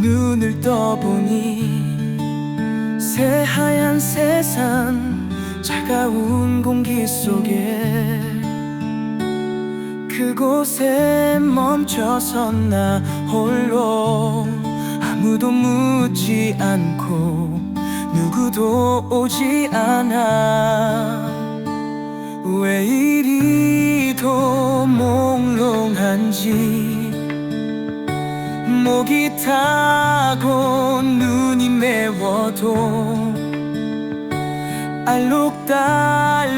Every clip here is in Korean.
눈을 떠보니 새하얀 세상 차가운 공기 속에 그곳에 멈춰선 나 홀로 아무도 묻지 않고 누구도 오지 않아. 왜 이리도 몽롱한지 목이 타고 눈이 매워도 알록달록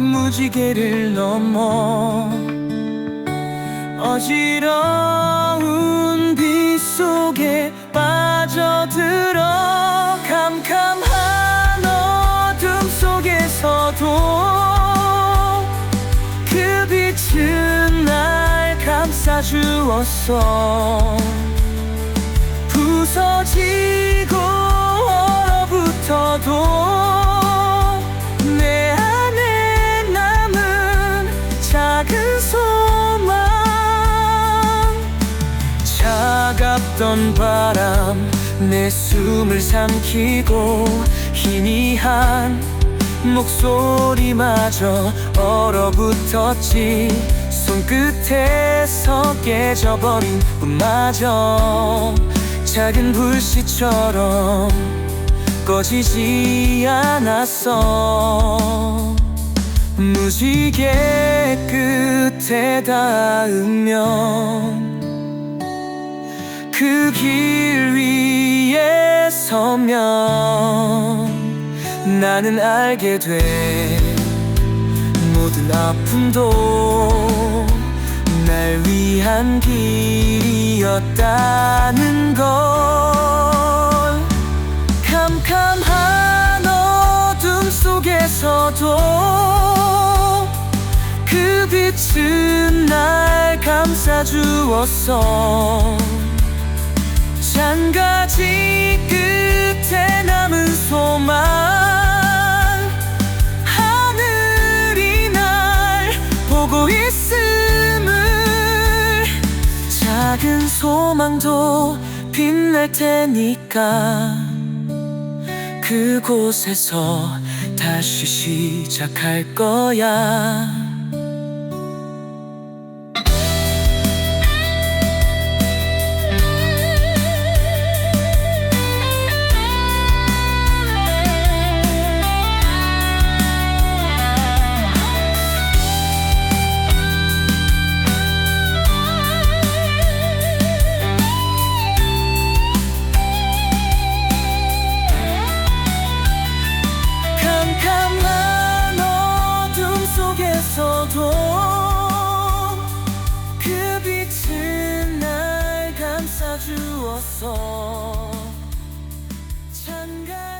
무지개를 넘어 어지러운 빛 속에 빠져들 주었어 부서지고 얼어붙어도 내 안에 남은 작은 소망 차갑던 바람 내 숨을 삼키고 희미한 목소리마저 얼어붙었지 손끝에서 깨져버린 꿈마저 작은 불씨처럼 꺼지지 않았어. 무지개 끝에 닿으면 그 길 위에 서면 나는 알게 돼 모든 아픔도 날 위한 길이었다는 걸 캄캄한 어둠 속에서도 그 빛은 날 감싸주었어 작은 소망도 빛날 테니까 그곳에서 다시 시작할 거야 있어도 그 빛은 날 감싸주었어. 찬가